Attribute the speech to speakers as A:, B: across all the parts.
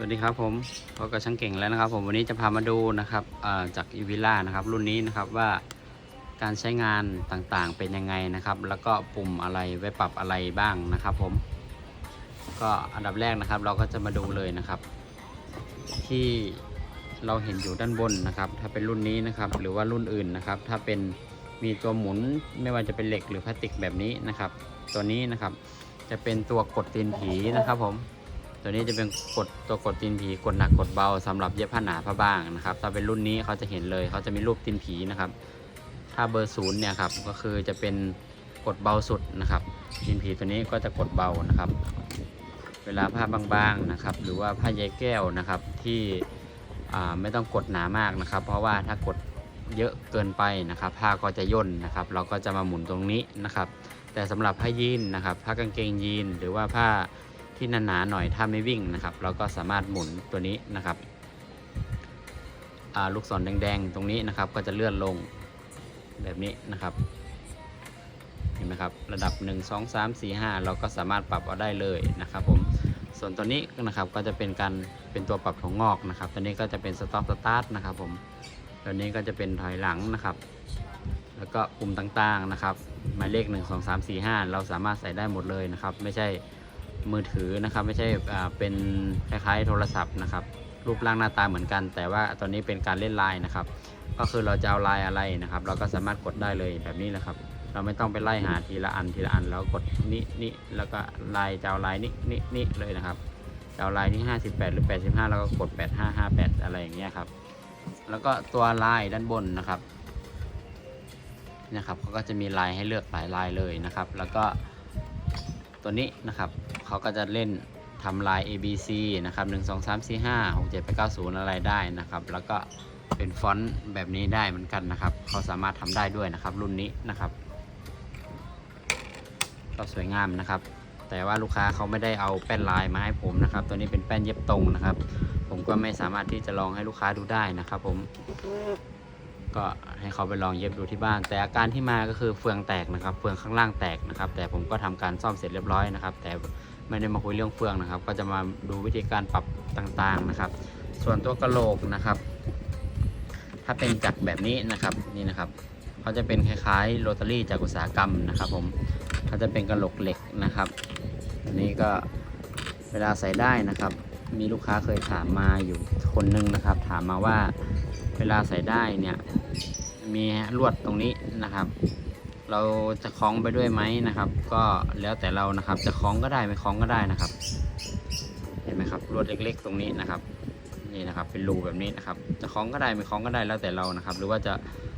A: สวัสดีครับผมพบกับช่างเก่งแล้วนะครับผมวันนี้จะพามาดูนะครับจากอีวิล่านะครับรุ่นนี้นะครับว่าการใช้งานต่างๆเป็นยังไงนะครับ แล้วก็ปุ่มอะไรไว้ปรับอะไรบ้างนะครับผม ก็อันดับแรกนะครับ เราก็จะมาดูเลยนะครับ ที่เราเห็นอยู่ด้านบนนะครับ ถ้าเป็นรุ่นนี้นะครับ หรือว่ารุ่นอื่นนะครับ ถ้าเป็นมีตัวหมุนไม่ว่าจะเป็นเหล็กหรือพลาสติกแบบนี้นะครับ ตัวนี้นะครับจะเป็นตัวกดตีนผีนะครับผม ตัวนี้จะเป็นกดตัวกดตีนผีกดหนักกดเบาสำหรับเย็บผ้าหนาผ้าบางนะครับ ถ้าเป็นรุ่นนี้เขาจะเห็นเลยเขาจะมีรูปตีนผีนะครับ ถ้าเบอร์ศูนย์เนี่ยครับก็คือจะเป็นกดเบาสุดนะครับตีนผีตัวนี้ก็จะกดเบานะครับ เวลาผ้าบางๆนะครับ หรือว่าผ้าใยแก้วนะครับที่ไม่ต้องกดหนามากนะครับ เพราะว่าถ้ากดเยอะเกินไปนะครับ ผ้าก็จะย่นนะครับ เราก็จะมาหมุนตรงนี้นะครับ แต่สำหรับผ้ายีนนะครับ ผ้ากางเกงยีนหรือว่าผ้า ที่หนาๆหน่อยถ้าไม่วิ่งนะครับ เราก็สามารถหมุนตัวนี้นะครับลูกศรแดงๆ ตรงนี้นะครับ ก็จะเลื่อนลงแบบนี้นะครับ เห็นไหมครับ ระดับ 1 2 3 4 5 เราก็สามารถปรับเอาได้เลยนะครับผมส่วนตัวนี้นะครับก็จะเป็นการเป็นตัวปรับของงอกนะครับ ตัวนี้ก็จะเป็นสต็อปสตาร์ทนะครับผมตัวนี้ก็จะเป็นถอยหลังนะครับ แล้วก็ปุ่มต่างๆนะครับ หมายเลข 1 2 3 4 5 เราสามารถใส่ได้หมดเลยนะครับ ไม่ใช่ มือถือนะครับ ไม่ใช่เป็นคล้ายๆ โทรศัพท์นะครับ รูปร่างหน้าตาเหมือนกัน แต่ว่าตัวนี้เป็นการเล่นไลน์นะครับ ก็คือเราจะเอาไลายอะไรนะครับ เราก็สามารถกดได้เลยแบบนี้แหละครับ เราไม่ต้องไปไล่หาทีละอันทีละอันแล้วกดนี้นี้แล้วก็ไลายจะเอาลายนี้นี้นี้เลยนะครับจะเอาลายที่58 หรือ 85 แล้วก็กด 8558 อะไรอย่างเงี้ยครับ แล้วก็ตัวไลายด้านบนนะครับนะครับเขาก็จะมีลายให้เลือกหลายลายเลยนะครับ แล้วก็ ตัวนี้นะครับเขาก็จะเล่นทำลาย A B C นะครับ 1 2 3 4 5 6 7 8 9 0 อะไรได้นะครับ แล้วก็เป็นฟอนต์แบบนี้ได้เหมือนกันนะครับ เขาสามารถทำได้ด้วยนะครับ รุ่นนี้นะครับ ก็สวยงามนะครับ แต่ว่าลูกค้าเขาไม่ได้เอาแป้นลายมาให้ผมนะครับ ตัวนี้เป็นแป้นเย็บตรงนะครับ ผมก็ไม่สามารถที่จะลองให้ลูกค้าดูได้นะครับ ผม ก็ให้เขาไปลองเย็บดูที่บ้าน แต่อาการที่มาก็คือเฟืองแตกนะครับ เฟืองข้างล่างแตกนะครับ แต่ผมก็ทำการซ่อมเสร็จเรียบร้อยนะครับ แต่ไม่ได้มาคุยเรื่องเฟืองนะครับ ก็จะมาดูวิธีการปรับต่างๆนะครับ ส่วนตัวกระโหลกนะครับ ถ้าเป็นจักรแบบนี้นะครับนี่นะครับเขาจะเป็นคล้ายๆโรตารี่จากอุตสาหกรรมนะครับ ผมเขาจะเป็นกระโหลกเหล็กนะครับอันนี้ก็เวลาใส่ได้นะครับ มีลูกค้าเคยถามมาอยู่คนหนึงนะครับ ถามมาว่าเวลาใส่ได้เนี่ย มีลวดตรงนี้นะครับ เราจะคล้องไปด้วยไหมนะครับ ก็แล้วแต่เรานะครับ จะคล้องก็ได้ไม่คล้องก็ได้นะครับ เห็นไหมครับลวดเล็ก ๆ ตรงนี้นะครับ นี่นะครับ เป็นรูแบบนี้นะครับ จะคล้องก็ได้ไม่คล้องก็ได้แล้วแต่เรานะครับ หรือว่าจะ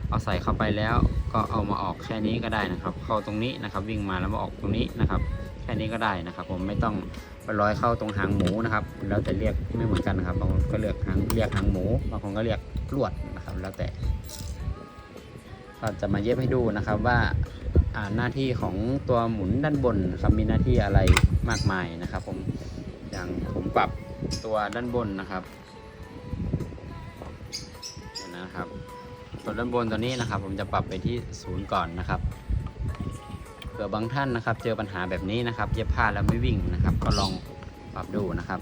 A: เอาใส่เข้าไปแล้วก็เอามาออกแค่นี้ก็ได้นะครับ เข้าตรงนี้นะครับ วิ่งมาแล้วมาออกตรงนี้นะครับ ค่นี้ก็ได้นะครับ ผมไม่ต้องไปร้อยเข้าตรงหางหมูนะครับ แล้วแต่เรียกไม่เหมือนกันนะครับบางคนก็เรียกหางเรียกหางหมูบางคนก็เรียกลวดนะครับ แล้วแต่ก็จะมาเย็บให้ดูนะครับว่าอ่าหน้าที่ของตัวหมุนด้านบนครับมีหน้าที่อะไรมากมายนะครับ ผมอย่างผมปรับตัวด้านบนนะครับเดี๋ยวนะครับส่วนด้านบนตัวนี้นะครับ ผมจะปรับไปที่ศูนย์ก่อนนะครับ ผื่อบางท่านนะครับ เจอปัญหาแบบนี้นะครับ เย็บผ้าแล้วไม่วิ่งนะครับ ก็ลองปรับดูนะครับ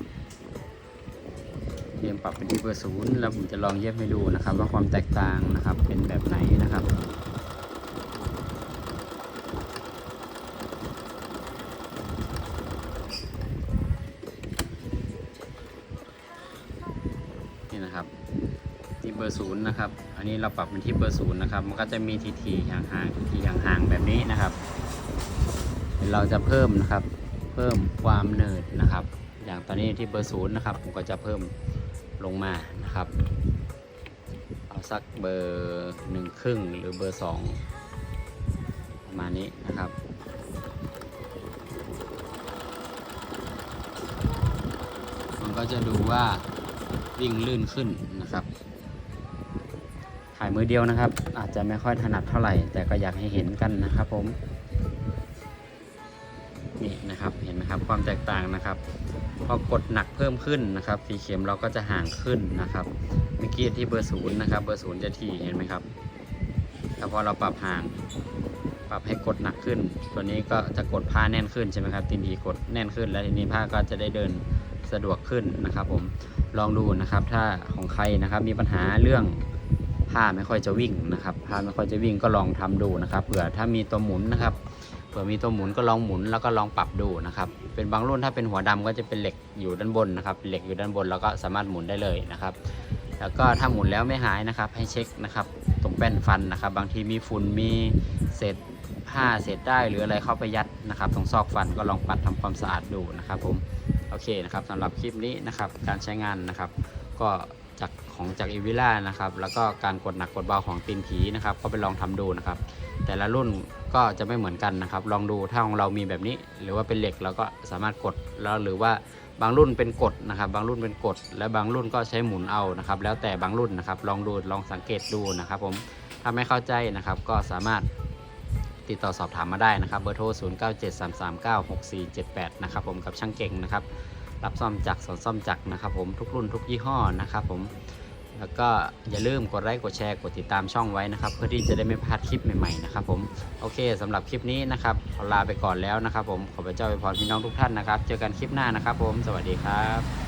A: เตรียมปรับไปที่เบอร์ศูนย์แล้วผมจะลองเย็บให้ดูนะครับ ว่าความแตกต่างนะครับเป็นแบบไหนนะครับนี่นะครับที่เบอร์ศูนย์นะครับ อันนี้เราปรับเป็นที่เบอร์ศูนย์นะครับ มันก็จะมีทีทีห่างห่างทีทีห่างห่างแบบนี้นะครับ เราจะเพิ่มนะครับ เพิ่มความเนิดนะครับ อย่างตอนนี้ที่เบอร์ศูนย์นะครับ ผมก็จะเพิ่มลงมานะครับ เอาสักเบอร์หนึ่งครึ่งหรือเบอร์สองประมาณนี้นะครับมันก็จะดูว่าวิ่งลื่นขึ้นนะครับ ถ่ายมือเดียวนะครับ อาจจะไม่ค่อยถนัดเท่าไหร่ แต่ก็อยากให้เห็นกันนะครับผม นี่นะครับเห็นไหมครับความแตกต่างนะครับพอกดหนักเพิ่มขึ้นนะครับสีเข็มเราก็จะห่างขึ้นนะครับเมื่อกี้ที่เบอร์ศูนย์นะครับเบอร์ศูนย์จะทีเห็นไหมครับแต่พอเราปรับห่าง ปรับให้กดหนักขึ้น ตัวนี้ก็จะกดผ้าแน่นขึ้นใช่ไหมครับตีนทีกดแน่นขึ้น แล้วทีนี้ผ้าก็จะได้เดินสะดวกขึ้นนะครับ ผมลองดูนะครับ ถ้าของใครนะครับมีปัญหาเรื่องผ้าไม่ค่อยจะวิ่งนะครับผ้าไม่ค่อยจะวิ่งก็ลองทำดูนะครับเผื่อถ้ามีตัวหมุนนะครับ เผื่อมีตัวหมุนก็ลองหมุนแล้วก็ลองปรับดูนะครับ เป็นบางรุ่นถ้าเป็นหัวดำก็จะเป็นเหล็กอยู่ด้านบนนะครับ เหล็กอยู่ด้านบนแล้วก็สามารถหมุนได้เลยนะครับ แล้วก็ถ้าหมุนแล้วไม่หายนะครับ ให้เช็คนะครับ ตรงแป้นฟันนะครับ บางทีมีฝุ่นมีเศษผ้าเศษได้หรืออะไรเข้าไปยัดนะครับ ตรงซอกฟันก็ลองปัดทำความสะอาดดูนะครับ ผม โอเคนะครับสำหรับคลิปนี้นะครับ การใช้งานนะครับ ก็ จากของจากอีวิล่านะครับ แล้วก็การกดหนักกดเบาของตีนผีนะครับ ก็ไปลองทำดูนะครับ แต่ละรุ่นก็จะไม่เหมือนกันนะครับ ลองดูถ้าของเรามีแบบนี้ หรือว่าเป็นเหล็กเราก็สามารถกดแล้วหรือว่าบางรุ่นเป็นกดนะครับ บางรุ่นเป็นกด และบางรุ่นก็ใช้หมุนเอานะครับ แล้วแต่บางรุ่นนะครับ ลองดูลองสังเกตดูนะครับผมถ้าไม่เข้าใจนะครับ ก็สามารถติดต่อสอบถามมาได้นะครับ เบอร์โทร 0973396478 นะครับผมกับช่างเก่งนะครับ รับซ่อมจักรสอนซ่อมจักรนะครับผมทุกรุ่นทุกยี่ห้อนะครับผมแล้วก็อย่าลืมกดไลค์กดแชร์กดติดตามช่องไว้นะครับ เพื่อที่จะได้ไม่พลาดคลิปใหม่ๆนะครับผมโอเคสำหรับคลิปนี้นะครับขอลาไปก่อนแล้วนะครับผมขอพระเจ้าอวยพรพี่น้องทุกท่านนะครับ เจอกันคลิปหน้านะครับผมสวัสดีครับ